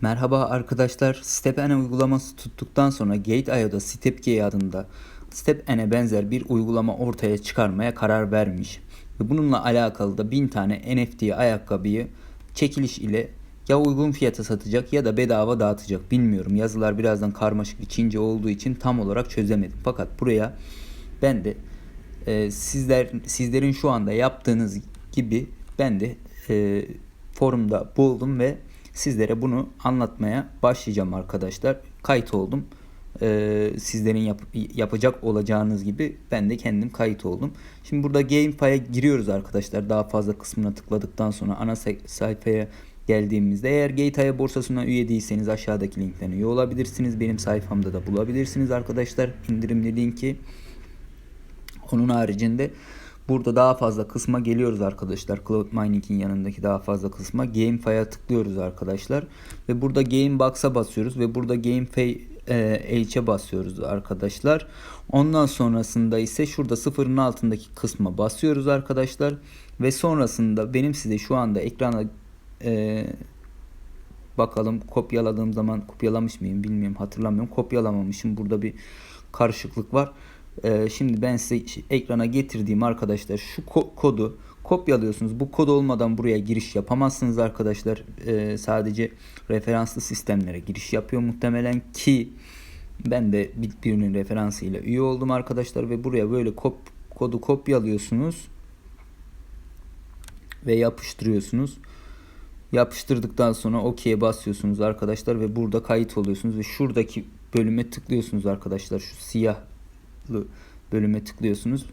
Merhaba arkadaşlar. StepN uygulaması tuttuktan sonra Gate.io'da StepG adında StepN'e benzer bir uygulama ortaya çıkarmaya karar vermiş. Ve bununla alakalı da 1000 tane NFT ayakkabıyı çekiliş ile ya uygun fiyata satacak ya da bedava dağıtacak bilmiyorum. Yazılar birazdan karmaşık bir olduğu için tam olarak çözemedim. Fakat buraya ben de e, sizler sizlerin şu anda yaptığınız gibi ben de e, forumda buldum ve sizlere bunu anlatmaya başlayacağım arkadaşlar. Kayıt oldum. E, sizlerin yap- yapacak olacağınız gibi ben de kendim kayıt oldum. Şimdi burada GameFi'ye giriyoruz arkadaşlar. Daha fazla kısmına tıkladıktan sonra ana say- sayfaya geldiğimizde eğer Gateway borsasına üye değilseniz aşağıdaki linkten üye olabilirsiniz. Benim sayfamda da bulabilirsiniz arkadaşlar. İndirimli linki. Onun haricinde burada daha fazla kısma geliyoruz arkadaşlar. Cloud Mining'in yanındaki daha fazla kısma GameFi'ye tıklıyoruz arkadaşlar. Ve burada Gamebox'a basıyoruz ve burada GameFi e, H'e basıyoruz arkadaşlar. Ondan sonrasında ise şurada sıfırın altındaki kısma basıyoruz arkadaşlar. Ve sonrasında benim size şu anda ekrana e, bakalım kopyaladığım zaman kopyalamış mıyım bilmiyorum hatırlamıyorum. Kopyalamamışım. Burada bir karışıklık var. Ee, şimdi ben size ekrana getirdiğim arkadaşlar şu ko- kodu kopyalıyorsunuz. Bu kod olmadan buraya giriş yapamazsınız arkadaşlar. Ee, sadece referanslı sistemlere giriş yapıyor muhtemelen ki ben de bir- birinin referansıyla üye oldum arkadaşlar ve buraya böyle kop kodu kopyalıyorsunuz ve yapıştırıyorsunuz. Yapıştırdıktan sonra OK'ye basıyorsunuz arkadaşlar ve burada kayıt oluyorsunuz ve şuradaki bölüme tıklıyorsunuz arkadaşlar. Şu siyahlı bölüme tıklıyorsunuz.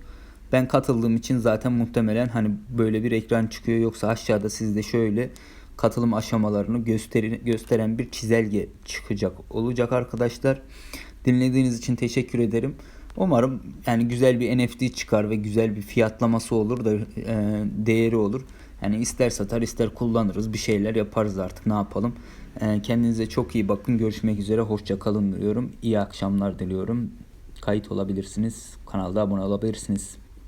Ben katıldığım için zaten muhtemelen hani böyle bir ekran çıkıyor. Yoksa aşağıda sizde şöyle katılım aşamalarını gösteri, gösteren bir çizelge çıkacak olacak arkadaşlar. Dinlediğiniz için teşekkür ederim. Umarım yani güzel bir NFT çıkar ve güzel bir fiyatlaması olur da e, değeri olur. Yani ister satar ister kullanırız bir şeyler yaparız artık ne yapalım. E, kendinize çok iyi bakın görüşmek üzere hoşça kalın diyorum. İyi akşamlar diliyorum. Kayıt olabilirsiniz kanalda abone olabilirsiniz.